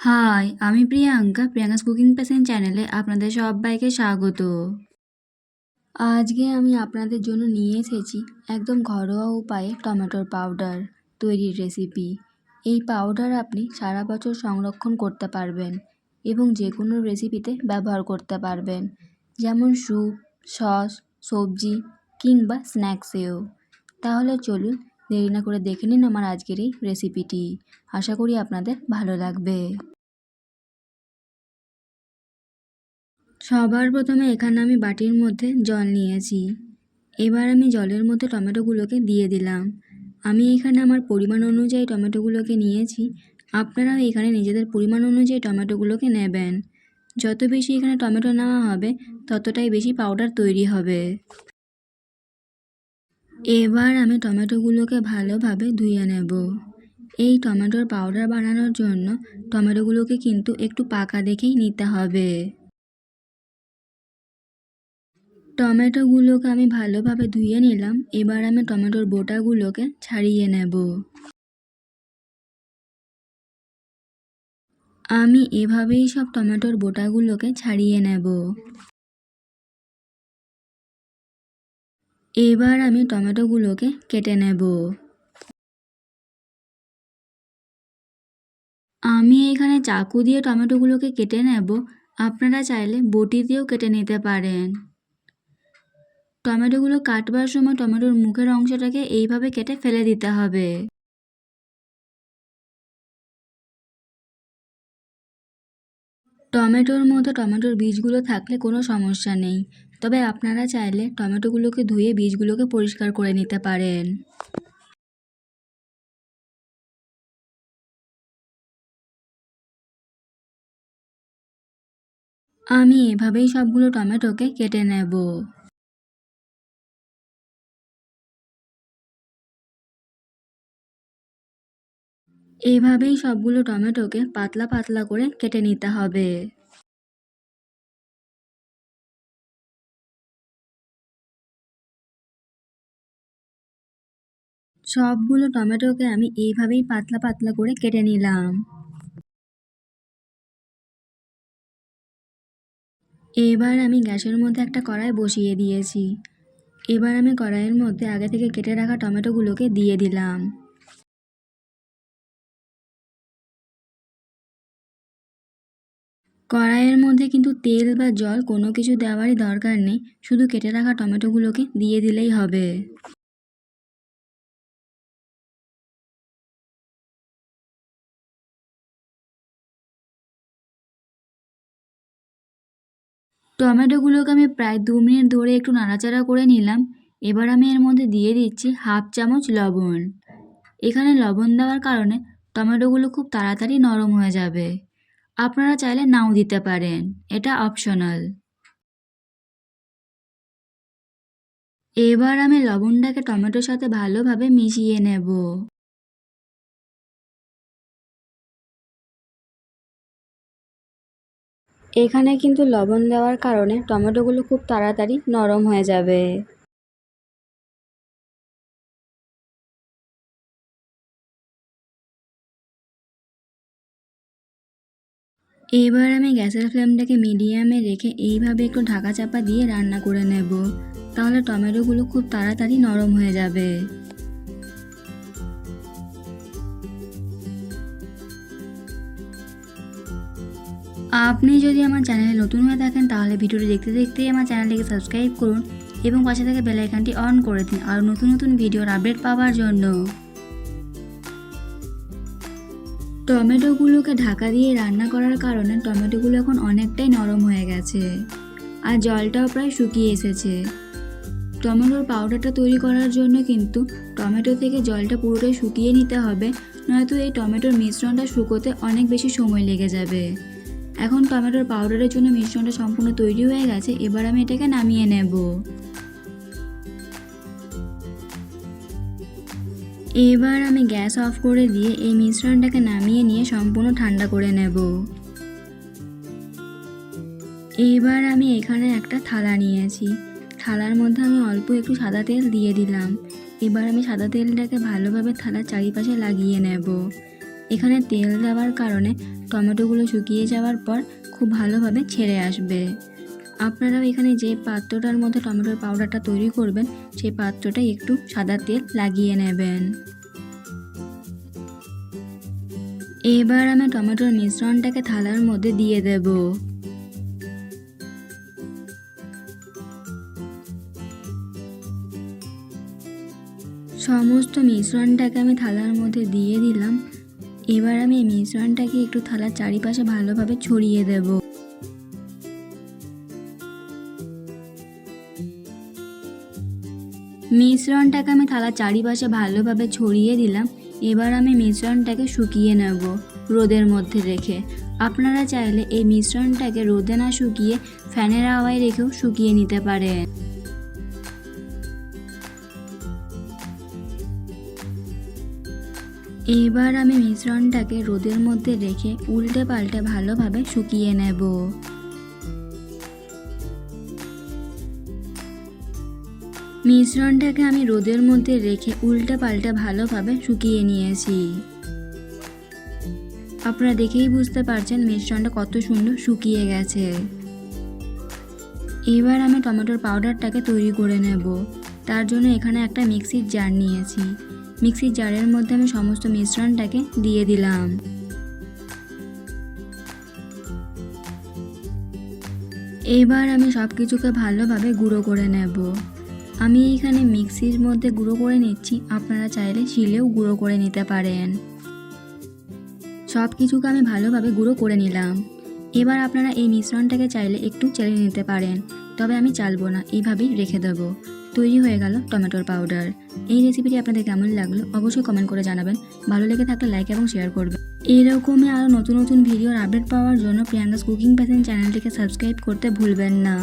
High আমি Priyanka, Priyanka's cooking passion চ্যানেলে আপনাদের সবাইকে স্বাগত। আজকে আমি আপনাদের জন্য নিয়ে এসেছি একদম ঘরোয়া উপায়ে টমেটোর পাউডার তৈরির রেসিপি এই পাউডার আপনি সারা বছর সংরক্ষণ করতে পারবেন এবং যে কোনো রেসিপিতে ব্যবহার করতে পারবেন। যেমন স্যুপ সস সবজি কিংবা স্ন্যাক্সেও তাহলে চলুন দেরি না করে দেখে নিন আমার আজকের এই রেসিপিটি আশা করি আপনাদের ভালো লাগবে। সবার প্রথমে এখানে আমি বাটির মধ্যে জল নিয়েছি। এবার আমি জলের মধ্যে টমেটোগুলোকে দিয়ে দিলাম। আমি এখানে আমার পরিমাণ অনুযায়ী টমেটোগুলোকে নিয়েছি। আপনারাও এখানে নিজেদের পরিমাণ অনুযায়ী টমেটোগুলোকে নেবেন। যত বেশি এখানে টমেটো নেওয়া হবে, ততটাই বেশি পাউডার তৈরি হবে। এবার আমি টমেটোগুলোকে ভালোভাবে ধুয়ে নেব। এই টমেটোর পাউডার বানানোর জন্য টমেটোগুলোকে কিন্তু একটু পাকা দেখেই নিতে হবে। টমেটোগুলোকে আমি ভালোভাবে ধুয়ে নিলাম। এবার আমি টমেটোর বোটাগুলোকে ছাড়িয়ে নেব। আমি এভাবেই সব টমেটোর বোটাগুলোকে ছাড়িয়ে নেব। এবার আমি টমেটোগুলোকে কেটে নেব। আমি এখানে চাকু দিয়ে টমেটোগুলোকে কেটে নেব। আপনারা চাইলে বটি দিয়েও কেটে নিতে পারেন। টমেটোগুলো কাটবার সময় টমেটোর মুখের অংশটাকে এইভাবে কেটে ফেলে দিতে হবে। টমেটোর মধ্যে টমেটোর বীজগুলো থাকলে কোনো সমস্যা নেই, তবে আপনারা চাইলে টমেটোগুলোকে ধুয়ে বীজগুলোকে পরিষ্কার করে নিতে পারেন। আমি এভাবেই সবগুলো টমেটোকে কেটে নেব। এভাবেই সবগুলো টমেটোকে পাতলা পাতলা করে কেটে নিতে হবে। সবগুলো টমেটোকে আমি এইভাবেই পাতলা পাতলা করে কেটে নিলাম। এবার আমি গ্যাসের মধ্যে একটা কড়াই বসিয়ে দিয়েছি। এবার আমি কড়াইয়ের মধ্যে আগে থেকে কেটে রাখা টমেটোগুলোকে দিয়ে দিলাম। কড়াইয়ের মধ্যে কিন্তু তেল বা জল কোনো কিছু দেওয়ারই দরকার নেই, শুধু কেটে রাখা টমেটোগুলোকে দিয়ে দিলেই হবে। টমেটোগুলোকে আমি প্রায় দু মিনিট ধরে একটু নাড়াচাড়া করে নিলাম। এবার আমি এর মধ্যে দিয়ে দিচ্ছি হাফ চামচ লবণ। এখানে লবণ দেওয়ার কারণে টমেটোগুলো খুব তাড়াতাড়ি নরম হয়ে যাবে। আপনারা চাইলে নাও দিতে পারেন। এটা অপশনাল এবার আমি লবণটাকে টমেটোর সাথে ভালোভাবে মিশিয়ে নেব। এখানে কিন্তু লবণ দেওয়ার কারণে টমেটোগুলো খুব তাড়াতাড়ি নরম হয়ে যাবে। এবার আমি গ্যাসের ফ্লেমটাকে মিডিয়ামে রেখে এইভাবে একটু ঢাকা চাপা দিয়ে রান্না করে নেব। তাহলে টমেটোগুলো খুব তাড়াতাড়ি নরম হয়ে যাবে। আপনি যদি আমার চ্যানেলে নতুন হয়ে থাকেন, তাহলে ভিডিওটি দেখতে দেখতেই আমার চ্যানেলটিকে সাবস্ক্রাইব করুন এবং পাশে থেকে বেলাইকানটি অন করে দিন আর নতুন নতুন ভিডিওর আপডেট পাওয়ার জন্য। টমেটোগুলোকে ঢাকা দিয়ে রান্না করার কারণে টমেটোগুলো এখন অনেকটাই নরম হয়ে গেছে। আর জলটাও প্রায় শুকিয়ে এসেছে। টমেটোর পাউডারটা তৈরি করার জন্য কিন্তু টমেটো থেকে জলটা পুরোটাই শুকিয়ে নিতে হবে, নয়তো এই টমেটোর মিশ্রণটা শুকোতে অনেক বেশি সময় লেগে যাবে। এখন টমেটোর পাউডারের জন্য মিশ্রণটা সম্পূর্ণ তৈরি হয়ে গেছে, এবার আমি এটাকে নামিয়ে নেব। এবার আমি গ্যাস অফ করে দিয়ে এই মিশ্রণটাকে নামিয়ে নিয়ে সম্পূর্ণ ঠান্ডা করে নেব। এবার আমি এখানে একটা থালা নিয়েছি। থালার মধ্যে আমি অল্প একটু সাদা তেল দিয়ে দিলাম। এবার আমি সাদা তেলটাকে ভালোভাবে থালার চারিপাশে লাগিয়ে নেব। এখানে তেল দেওয়ার কারণে টমেটোগুলো শুকিয়ে যাওয়ার পর খুব ভালোভাবে ছেড়ে আসবে। আপনারাও এখানে যে পাত্রটার মধ্যে টমেটোর পাউডারটা তৈরি করবেন, সেই পাত্রটায় একটু সাদা তেল লাগিয়ে নেবেন। এবার আমি টমেটোর মিশ্রণটাকে থালার মধ্যে দিয়ে দেব। সমস্ত মিশ্রণটাকে আমি থালার মধ্যে দিয়ে দিলাম। এবার আমি মিশ্রণটাকে একটু থালার চারিপাশে ভালোভাবে ছড়িয়ে দেব। মিশ্রণটাকে আমি থালা চারিপাশে ভালোভাবে ছড়িয়ে দিলাম। এবার আমি মিশ্রণটাকে শুকিয়ে নেব রোদের মধ্যে রেখে। আপনারা চাইলে এই মিশ্রণটাকে রোদে না শুকিয়ে ফ্যানের হাওয়ায় রেখেও শুকিয়ে নিতে পারেন। এবার আমি মিশ্রণটাকে রোদের মধ্যে রেখে উল্টে পাল্টে ভালোভাবে শুকিয়ে নেব। মিশ্রণটাকে আমি রোদের মধ্যে রেখে উল্টে পাল্টা ভালোভাবে শুকিয়ে নিয়েছি। আপনারা দেখেই বুঝতে পারছেন মিশ্রণটা কত সুন্দর শুকিয়ে গেছে। এবার আমি টমেটোর পাউডারটাকে তৈরি করে নেব। তার জন্য এখানে একটা মিক্সির জার নিয়েছি। মিক্সির জারের মধ্যে আমি সমস্ত মিশ্রণটাকে দিয়ে দিলাম। এবার আমি সব কিছুকে ভালোভাবে গুঁড়ো করে নেব। আমি এখানে মিক্সির মধ্যে গুঁড়ো করে নিচ্ছি। আপনারা চাইলে শিলেও গুঁড়ো করে নিতে পারেন। সব কিছুকে আমি ভালোভাবে গুঁড়ো করে নিলাম। এবার আপনারা এই মিশ্রণটাকে চাইলে একটু চেলে নিতে পারেন। তবে আমি চালবো না এইভাবেই রেখে দেবো। তৈরি হয়ে গেল টমেটোর পাউডার। এই রেসিপিটি আপনাদের কেমন লাগল অবশ্যই কমেন্ট করে জানাবেন। ভালো লেগে থাকলে লাইক এবং শেয়ার করবেন। এরকমই আরও নতুন নতুন ভিডিওর আপডেট পাওয়ার জন্য প্রিয়াঙ্কাস কুকিং প্যাশন চ্যানেলটিকে সাবস্ক্রাইব করতে ভুলবেন না।